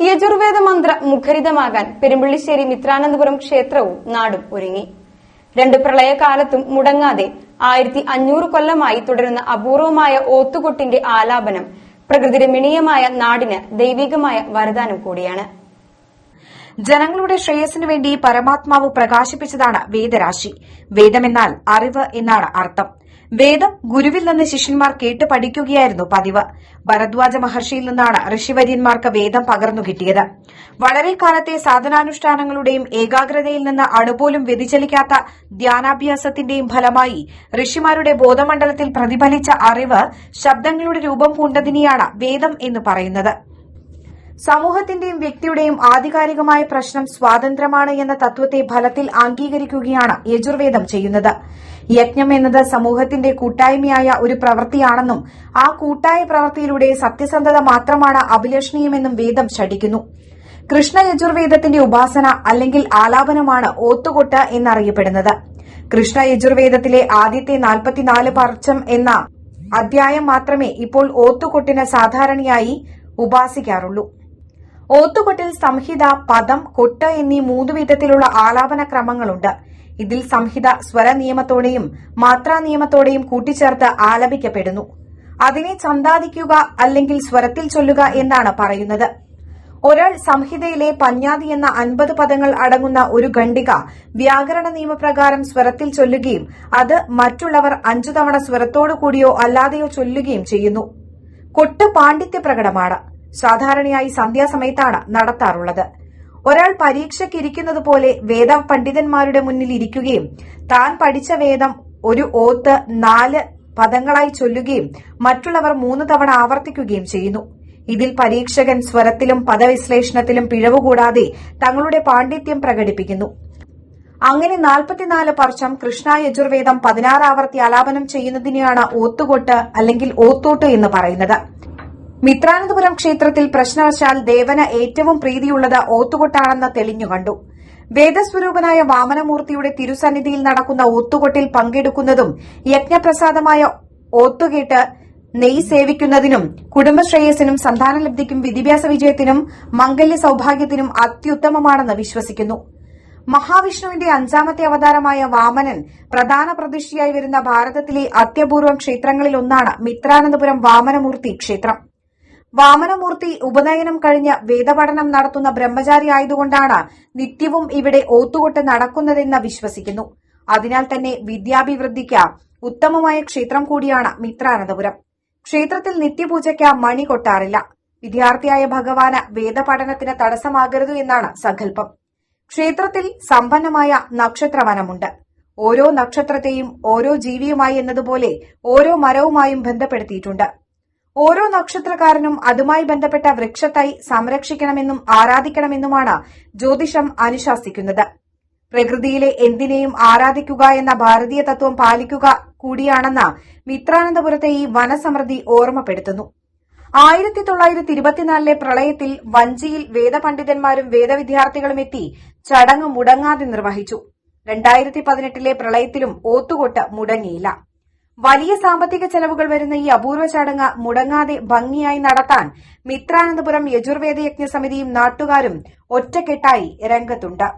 യജുർവേദ മന്ത്ര മുഖരിതമാകാൻ പെരുമ്പള്ളിശ്ശേരി മിത്രാനന്തപുരം ക്ഷേത്രവും നാടും ഒരുങ്ങി. രണ്ട് പ്രളയകാലത്തും മുടങ്ങാതെ ആയിരത്തി അഞ്ഞൂറ് കൊല്ലമായി തുടരുന്ന അപൂർവമായ ഓത്തുകൊട്ടിന്റെ ആലാപനം പ്രകൃതിരമണീയമായ നാടിന് ദൈവികമായ വരദാനം കൂടിയാണ്. ജനങ്ങളുടെ ശ്രേയസിനു വേണ്ടി പരമാത്മാവ് പ്രകാശിപ്പിച്ചതാണ് വേദരാശി. വേദമെന്നാൽ അറിവ് എന്നാണ് അർത്ഥം. വേദം ഗുരുവിൽ നിന്ന് ശിഷ്യന്മാർ കേട്ട് പഠിക്കുകയായിരുന്നു പതിവ്. ഭരദ്വാജ മഹർഷിയിൽ നിന്നാണ് ഋഷിവര്യന്മാർക്ക് വേദം പകർന്നു കിട്ടിയത്. വളരെ കാലത്തെ സാധനാനുഷ്ഠാനങ്ങളുടെയും ഏകാഗ്രതയിൽ നിന്ന് അണുപോലും വ്യതിചലിക്കാത്ത ധ്യാനാഭ്യാസത്തിന്റെയും ഫലമായി ഋഷിമാരുടെ ബോധമണ്ഡലത്തിൽ പ്രതിഫലിച്ച അറിവ് ശബ്ദങ്ങളുടെ രൂപം പൂണ്ടതിനെയാണ് വേദം എന്ന് പറയുന്നത്. സമൂഹത്തിന്റെയും വ്യക്തിയുടെയും ആധികാരികമായ പ്രശ്നം സ്വാതന്ത്ര്യമാണ് എന്ന തത്വത്തെ ഫലത്തിൽ അംഗീകരിക്കുകയാണ് യജുർവേദം ചെയ്യുന്നത്. യജ്ഞം എന്നത് സമൂഹത്തിന്റെ കൂട്ടായ്മയായ ഒരു പ്രവൃത്തിയാണെന്നും ആ കൂട്ടായ പ്രവൃത്തിയിലൂടെ സത്യസന്ധത മാത്രമാണ് അഭിലഷണീയമെന്നും വേദം ശഠിക്കുന്നു. കൃഷ്ണ യജുർവേദത്തിന്റെ ഉപാസന അല്ലെങ്കിൽ ആലാപനമാണ് ഓത്തുകൊട്ട് എന്നറിയപ്പെടുന്നത്. കൃഷ്ണ യജുർവേദത്തിലെ ആദ്യത്തെ നാൽപ്പത്തിനാല് പർച്ചം എന്ന അധ്യായം മാത്രമേ ഇപ്പോൾ ഓത്തുകൊട്ടിന് സാധാരണയായി ഉപാസിക്കാറുള്ളൂ. ഓത്തുകൊട്ടിൽ സംഹിത പദം കൊട്ട് എന്നീ മൂന്ന് വിധത്തിലുള്ള ആലാപന ക്രമങ്ങളുണ്ട്. ഇതിൽ സംഹിത സ്വരനിയമത്തോടെയും മാത്രാ നിയമത്തോടെയും കൂട്ടിച്ചേർത്ത് ആലപിക്കപ്പെടുന്നു. അതിനെ ചന്താദിക്കുക അല്ലെങ്കിൽ സ്വരത്തിൽ ചൊല്ലുക എന്നാണ് പറയുന്നത്. ഒരാൾ സംഹിതയിലെ പഞ്ഞാതി എന്ന അൻപത് പദങ്ങൾ അടങ്ങുന്ന ഒരു ഖണ്ഡിക വ്യാകരണ നിയമപ്രകാരം സ്വരത്തിൽ ചൊല്ലുകയും അത് മറ്റുള്ളവർ അഞ്ചു തവണ സ്വരത്തോടു കൂടിയോ അല്ലാതെയോ ചൊല്ലുകയും ചെയ്യുന്നു. കൊട്ട് പാണ്ഡിത്യ പ്രകടമാണ് സാധാരണയായി സന്ധ്യാസമയത്താണ് നടത്താറുള്ളത്. ഒരാൾ പരീക്ഷയ്ക്കിരിക്കുന്നത് പോലെ വേദ പണ്ഡിതന്മാരുടെ മുന്നിൽ ഇരിക്കുകയും താൻ പഠിച്ച വേദം ഒരു ഓത്ത് നാല് പദങ്ങളായി ചൊല്ലുകയും മറ്റുള്ളവർ മൂന്ന് തവണ ആവർത്തിക്കുകയും ചെയ്യുന്നു. ഇതിൽ പരീക്ഷകൻ സ്വരത്തിലും പദവിശ്ലേഷണത്തിലും പിഴവ് കൂടാതെ തങ്ങളുടെ പാണ്ഡിത്യം പ്രകടിപ്പിക്കുന്നു. അങ്ങനെ നാൽപ്പത്തിനാല് പർച്ചം കൃഷ്ണ യജുർവേദം പതിനാറ് ആവർത്തി ആലാപനം ചെയ്യുന്നതിനെയാണ് ഓത്തുകൊട്ട് അല്ലെങ്കിൽ ഓത്തോട്ട് എന്ന് പറയുന്നത്. മിത്രാനന്തപുരം ക്ഷേത്രത്തിൽ പ്രശ്നവശാൽ ദേവന് ഏറ്റവും പ്രീതിയുള്ളത് ഓത്തുകൊട്ടാണെന്ന് തെളിഞ്ഞുകണ്ടു വേദസ്വരൂപനായ വാമനമൂർത്തിയുടെ തിരുസന്നിധിയിൽ നടക്കുന്ന ഓത്തുകൊട്ടിൽ പങ്കെടുക്കുന്നതും യജ്ഞപ്രസാദമായ ഓത്തുകേട്ട് നെയ് സേവിക്കുന്നതിനും കുടുംബശ്രേയസിനും സന്താനലബ്ധിക്കും വിദ്യാഭ്യാസ വിജയത്തിനും മംഗല്യ സൌഭാഗ്യത്തിനും അത്യുത്തമമാണെന്ന് വിശ്വസിക്കുന്നു. മഹാവിഷ്ണുവിന്റെ അഞ്ചാമത്തെ അവതാരമായ വാമനൻ പ്രധാന പ്രതിഷ്ഠയായി വരുന്ന ഭാരതത്തിലെ അത്യപൂർവം ക്ഷേത്രങ്ങളിലൊന്നാണ് മിത്രാനന്തപുരം വാമനമൂർത്തി ക്ഷേത്രം. വാമനമൂർത്തി ഉപനയനം കഴിഞ്ഞ് വേദപഠനം നടത്തുന്ന ബ്രഹ്മചാരി ആയതുകൊണ്ടാണ് നിത്യവും ഇവിടെ ഓത്തുകൊട്ട് നടക്കുന്നതെന്ന് വിശ്വസിക്കുന്നു. അതിനാൽ തന്നെ വിദ്യാഭിവൃദ്ധിക്ക് ഉത്തമമായ ക്ഷേത്രം കൂടിയാണ് മിത്രാനന്തപുരം. ക്ഷേത്രത്തിൽ നിത്യപൂജയ്ക്ക് മണി കൊട്ടാറില്ല. വിദ്യാർത്ഥിയായ ഭഗവാന് വേദപഠനത്തിന് തടസ്സമാകരുത് എന്നാണ് സങ്കല്പം. ക്ഷേത്രത്തിൽ സമ്പന്നമായ നക്ഷത്രവനമുണ്ട്. ഓരോ നക്ഷത്രത്തെയും ഓരോ ജീവിയുമായി എന്നതുപോലെ ഓരോ മരവുമായും ബന്ധപ്പെടുത്തിയിട്ടുണ്ട്. ഓരോ നക്ഷത്രക്കാരനും അതുമായി ബന്ധപ്പെട്ട വൃക്ഷത്തൈ സംരക്ഷിക്കണമെന്നും ആരാധിക്കണമെന്നുമാണ് ജ്യോതിഷം അനുശാസിക്കുന്നത്. പ്രകൃതിയിലെ എന്തിനേയും ആരാധിക്കുക എന്ന ഭാരതീയ തത്വം പാലിക്കുക കൂടിയാണെന്ന മിത്രാനന്തപുരത്തെ ഈ വനസമൃദ്ധി ഓർമ്മപ്പെടുത്തുന്നു. ആയിരത്തി തൊള്ളായിരത്തി ഇരുപത്തിനാലിലെ പ്രളയത്തിൽ വഞ്ചിയിൽ വേദപണ്ഡിതന്മാരും വേദവിദ്യാർത്ഥികളും എത്തി ചടങ്ങ് മുടങ്ങാതെ നിർവഹിച്ചു. രണ്ടായിരത്തി പതിനെട്ടിലെ പ്രളയത്തിലും ഓത്തുകൊട്ട് മുടങ്ങിയില്ല. വലിയ സാമ്പത്തിക ചെലവുകൾ വരുന്ന ഈ അപൂർവ ചടങ്ങ് മുടങ്ങാതെ ഭംഗിയായി നടത്താൻ മിത്രാനന്തപുരം യജുർവേദ യജ്ഞ സമിതിയും നാട്ടുകാരും ഒറ്റക്കെട്ടായി രംഗത്തുണ്ട്.